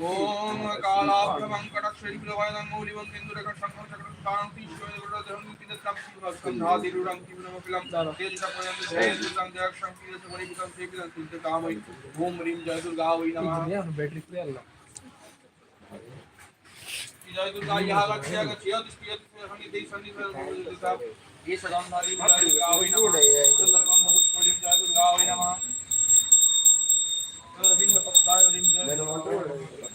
ओम कालाभ्यमङ्कटक्षैर्गुणवयनङ्गूलिवं ओम ह्रीं जय दुर्गा, वै नमः। बैटरी पे अल्लाह जय दुर्गा यह लक्ष्य गच्छेय दृष्टिय हनि देहि सन्नि साहब ये सदांधारी जय दुर्गा, वै नमः। जय दुर्गा, वै नमः। रविन्द्र पक्षाय रविन्द्र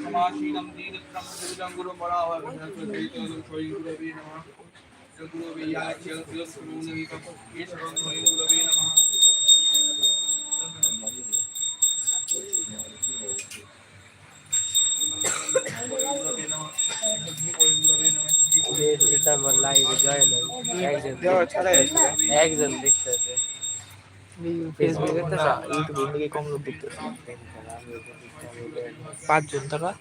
समाशीनं दीनत्रं दुर्जं गुरुं वराहं चैतन्यं स्वयं गुरवे नमः गुरवे याच्य गुरुनविकं ईश्वरं स्वयं गुरवे একজন একজন ফেসবুকে তো থেকে কম লোক পাঁচজন তারা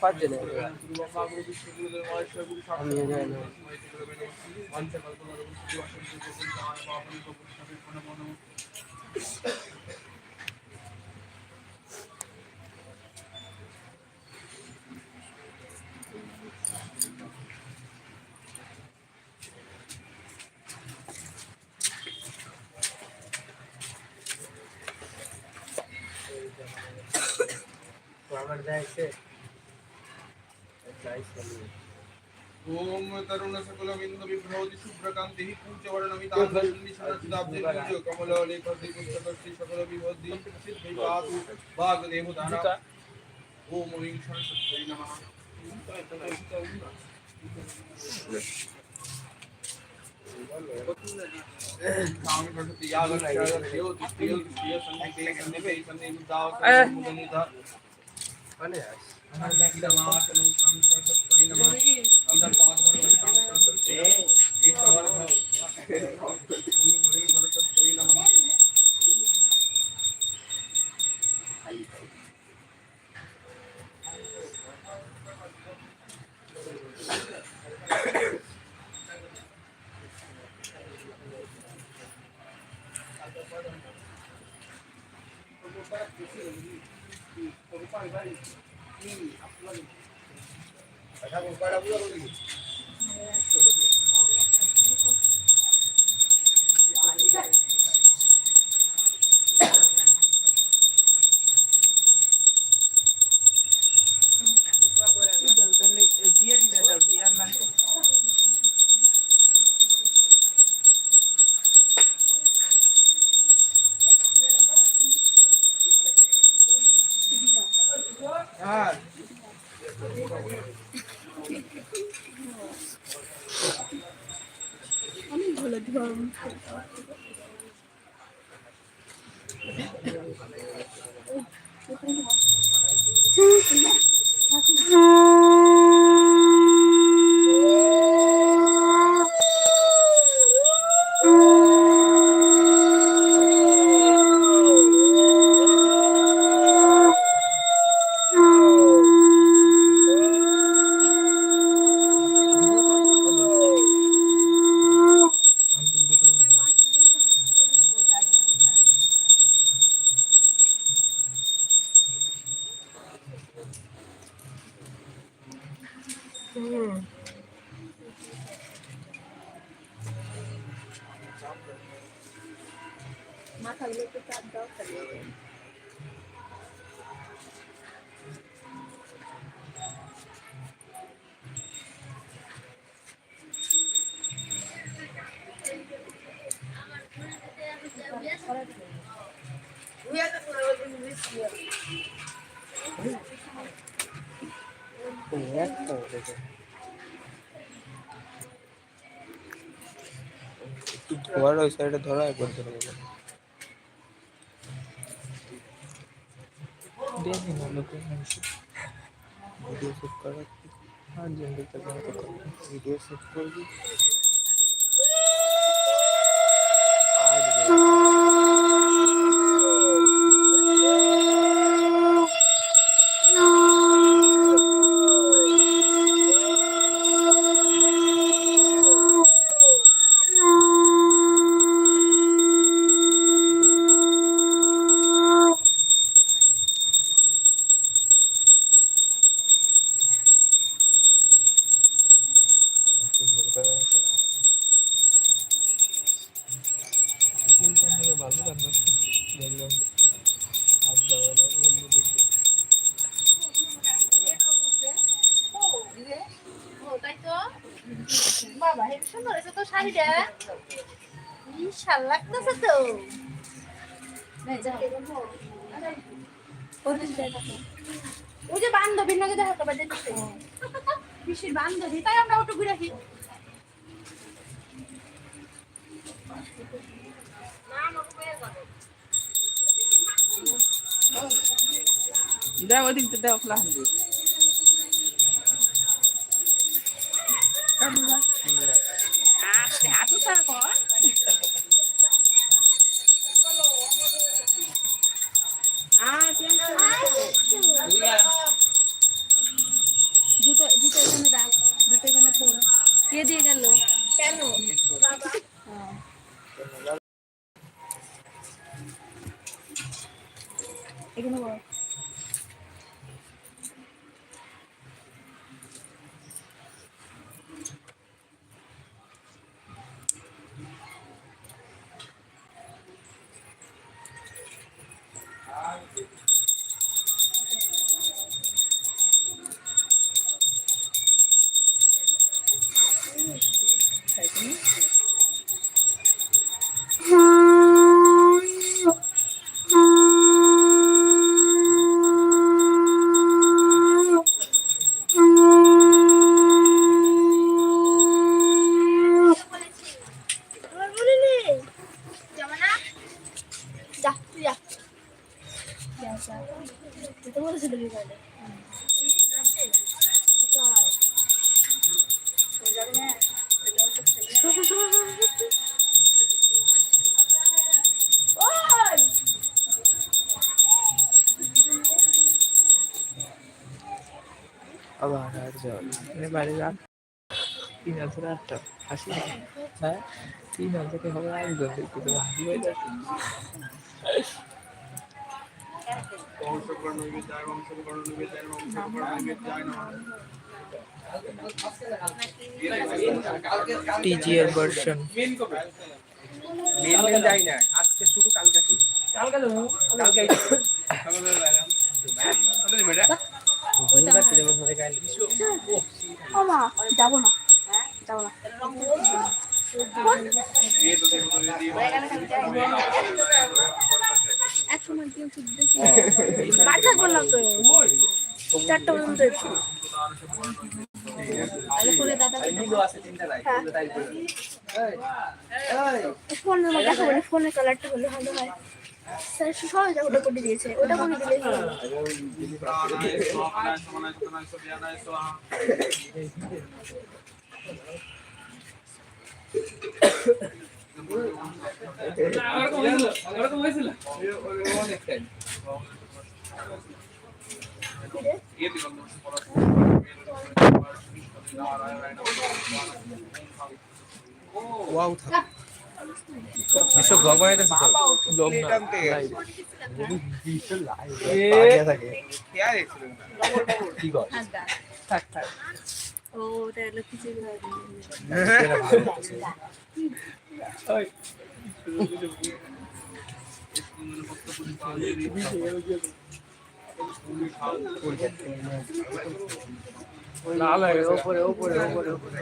পাঁচজন करुण सकलमिंद विभ्रवति शुभ्रकान्तिः पूज्यवर्णमितां दर्शनिशुचिदाब्धे पूज्य कमललेखति पुस्तकस्य सकलविभवति सिद्धिः पातु भागदेव धारा ओम ह्रीं सरस्वत्यै नमः अरे আমি আমি ভালো মাথাগুলো একটু চাপ দাও ধরা একবার ধরে দেবো দেখি না লোকের মানুষ ভিডিও শুট করার আর জন দেখতে পারে তো ভিডিও শুট শাড়িটা বিশাল লাগতেছে তো। ওই যে বান্ধবীর নাকি দেখা করবে দেখতে পিসির বান্ধবী তাই আমরা ওটু ঘুরে আসি দাও ওদিক দাও খোলা হবে এখানে তুই তো বলেছিল বিকালে ওই আবার আর জল মানে বাড়ি রাখ তিন হাজার আটটা হাসি হ্যাঁ তিন হাজারে হবে একজন দেখতে তো হাসি হয়ে যাচ্ছে টিজিএর ভার্সন মেন যাই না আজকে শুরু কালকে যাব না। যাব না। তো দিয়ে তো চারটা পর্যন্ত ফোনের কালারটা হলে ভালো হয় স্যার সবাই ওটা করে দিয়েছে ওটা করে ওয়াও থাক এসব ব্লগ বানাইতে ব্লগ না লাইভ থাকে কি থাক থাক। ও তাহলে কিছু এটা ভালো লাগছে। ওই চন্দন ভক্ত পুষ্পাঞ্জলি লাল হয়ে গেছে উপরে উপরে উপরে উপরে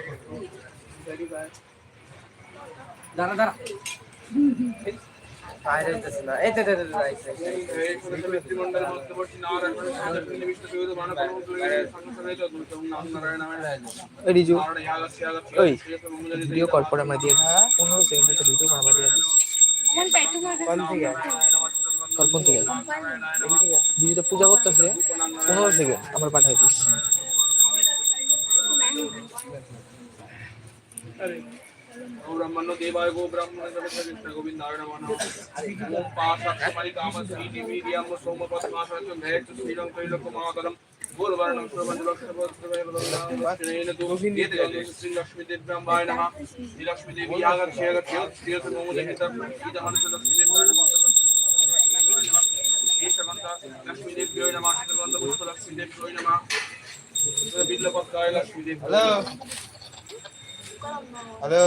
দাঁড়া দাঁড়া বাইরে হইতেছে না এই তো রিজু। ওই ভিডিও কল পরে আমরা দিয়ে পনেরো একটা ভিডিও দিয়ে কোনটাই থেকে? পূজা করতেছে। পনেরো সেকেন্ড আমরা পাঠাই দিস ব্রহ্মণ্য ब्रह्मण्य देवाय गो ब्रह्मण्य नमस्ते गोविंद नारायण नमः ओम पासक हमारी कामस नीति मीडिया सोम पद्मासन जो भय तो श्रीरंग महाकलम बोल वर्ण प्रबंध लक्ष्य पद्मय बदन गोविंद ये श्री लक्ष्मी देव ब्रह्माय नमः श्री लक्ष्मी देवी आगर शेगर क्यों श्री तो मोह देवी तब की दहन से लक्ष्मी देव नारायण लक्ष्मी देव योय नमः श्री लक्ष्मी देव योय नमः बिल्ल पक्का लक्ष्मी देव हेलो हेलो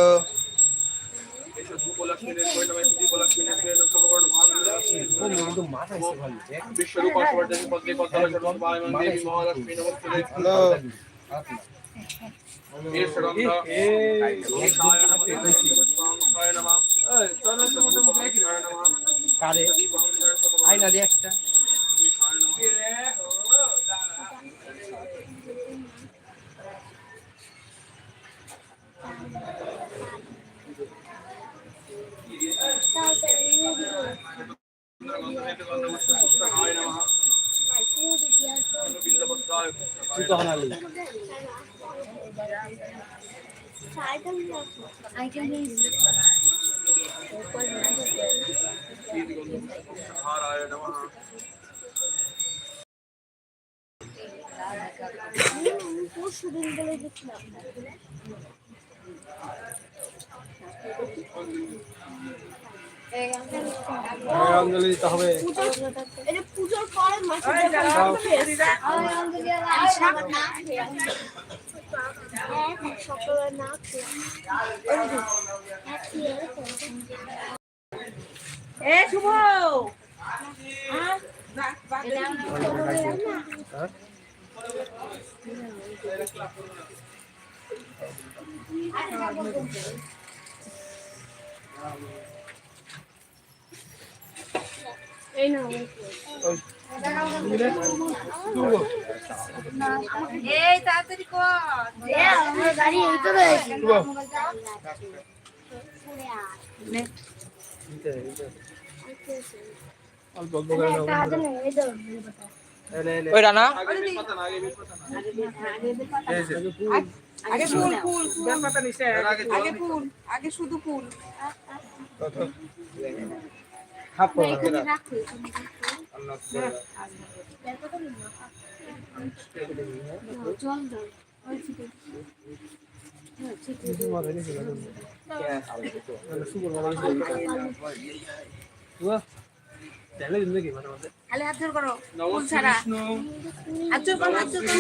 কারে আইনা দিয়ে একটা পরশু দিন বলে গেছিলাম অঞ্জলি দিতে হবে। এটা পুজোর পরে মাসে সকালে না এ এই না এই তাড়াতাড়ি কর। আমার গাড়ি এই তো রয়েছে অল্প অল্প করে নাও। হাতে নেই এই তো ওই রানা আগে ফুল। ফুল জল আগে ফুল আগে শুধু ফুল। খালি হাত জোর করো নমঃ ফুল ছাড়া। বিষ্ণু। হাত জোর করো হাত জোর করো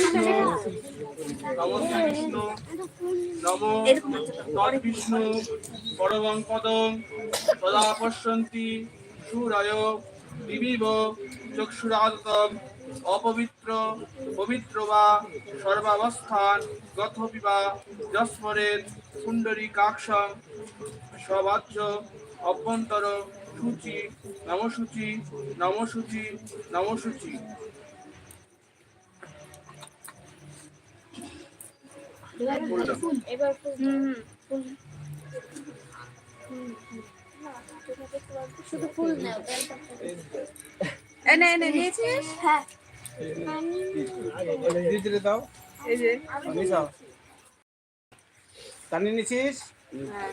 নমঃ বিষ্ণু। নমো এরকম হাত জোর করো। তদ্বিষ্ণু পরমং পদং। সদা পশ্যন্তি। সুরায় বিবিব চক্ষুরাদতম অপবিত্র পবিত্র বা সর্বাবস্থান গথপি বা যস্মরের কুণ্ডরী কাক্ষং সবাচ্য অভ্যন্তর সূচি নমসূচি নমসূচি নমসূচি। ফুল এবার ফুল। হুম হুম। শুধু ফুল নাও এনে এনে নিয়েছিস হ্যাঁ ওই দিয়ে দিলে দাও। এই যে। টানি নিছিস? হ্যাঁ।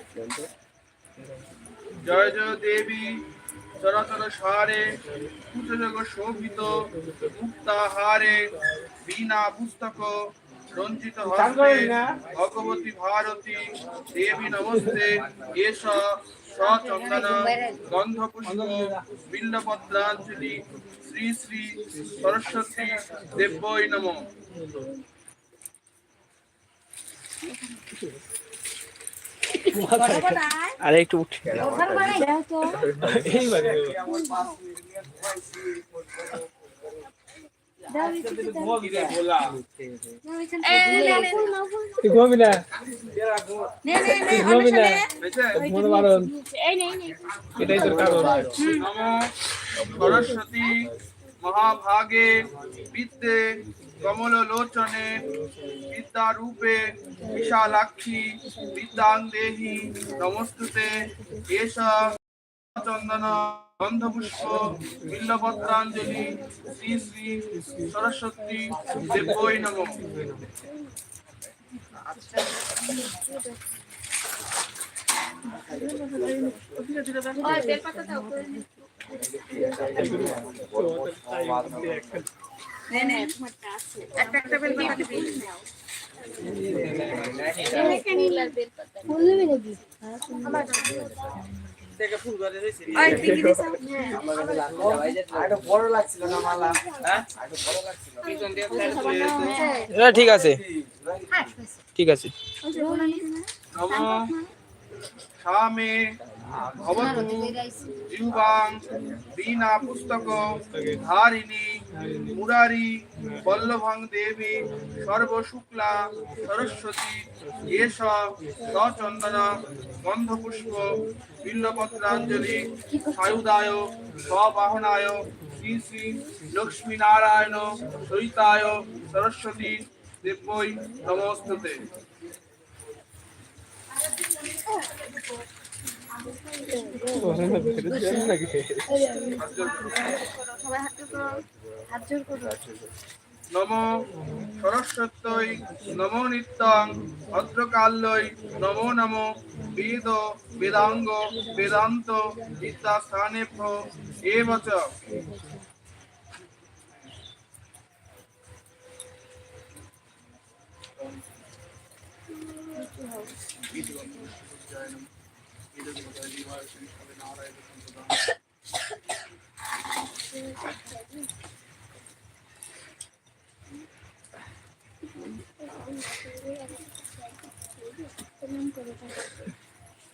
জয় জয় দেবী চরাচর সারে কুচজগ শোভিত মুক্তাহারে বীণা পুস্তক রঞ্জিত হস্তে ভগবতী ভারতী দেবী নমস্তে এস সচন্দন গন্ধ পুষ্প বিল্লপত্রাঞ্জলি শ্রী শ্রী সরস্বতী দেব্যই নমঃ। আর একটু উঠে। এইবারে। সরস্বতী মহাভাগে বিদ্যে কমল লোচনে বিদ্যারূপে বিশালাক্ষী বিদ্যাং দেহি নমস্তুতে এষ চন্দন গন্ধপুষ্প বিল্লপত্রাঞ্জলি শ্রী শ্রী সরস্বতী দেবৈ নম ওই বেলপাতা দাও করে নে। নে নে তোমারটা আছে একটা একটা বেলপাতা দিবি ফুল আর ফুল ওই দিদি দিছো এটা ঠিক আছে। ঠিক আছে। স্বামে ভবতু পুস্তক ধারিণী মুরারি বল্লভং দেবী সর্বশুক্লা সরস্বতী এষ সচন্দন গন্ধপুষ্প বিল্লপত্রাঞ্জলি সায়ুদায় স্ববাহনায় শ্রী শ্রী লক্ষ্মীনারায়ণ সহিতায় সরস্বতী দেব্যই নমস্তুতে। সবাই হাত নম সরস্বত্যই নমো নিত্যং ভদ্রকাল্যই নমো নমো বেদ বেদাঙ্গ বেদান্ত বিদ্যাস্থানেভ্য এব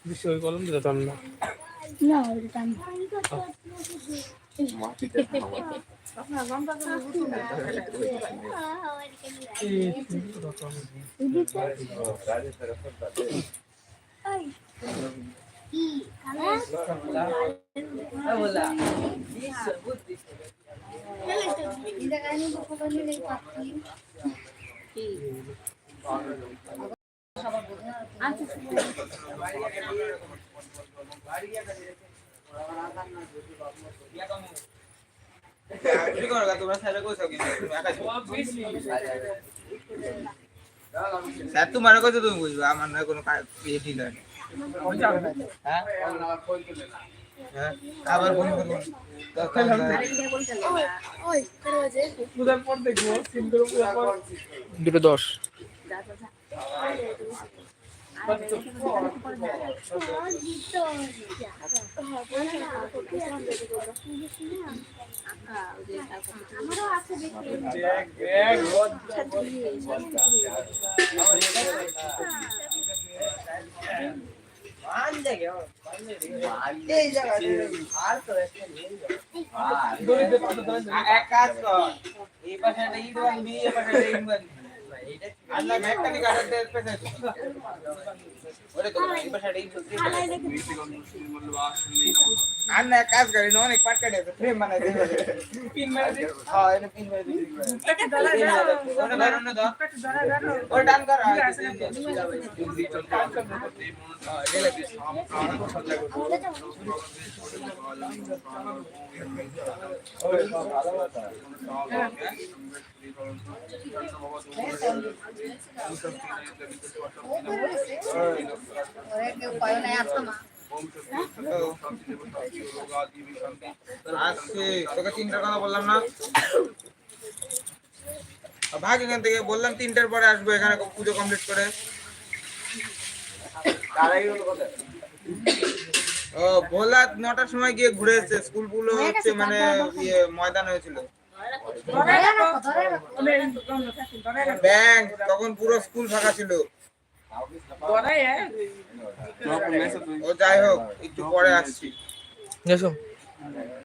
বিষয় কলম দিতে পারলাম না না এটা আমি স্যার তোমার কথা তুমি বুঝবে আমার নয় কোনো ইয়ে ঠিক হয় হ্যাঁ হ্যাঁ আবার ফোন করব দুটো দশ আমারও আছে দেখি দেখ দেখ দড়িতে পাতা ধরে এক কাজ কর এই পাশে একটা ইট বানবি এই পাশে একটা ইট বানবি আল্লাহ মেকানিক কাটাতে পেছে ওরে তো এই পাশে একটা ইট চলছে আর না এক কাজ করি না অনেক পাট কাটে ফ্রেম বানাই দে পিন মারা দে হ্যাঁ এটা পিন মারা দে ওটা ধরো না দাও ওটা টান কর ওরে কেউ কয় না আসতো মা আসছে তোকে তিনটার কথা বললাম না। ভাগ এখান থেকে বললাম তিনটার পরে আসব এখানে পুজো কমপ্লিট করে। ও ভোলা নটার সময় গিয়ে ঘুরে এসছে। স্কুলগুলো হচ্ছে মানে ইয়ে ময়দান হয়েছিল। ব্যাংক তখন পুরো স্কুল ফাঁকা ছিল। ও যাই হোক একটু পরে আসছি।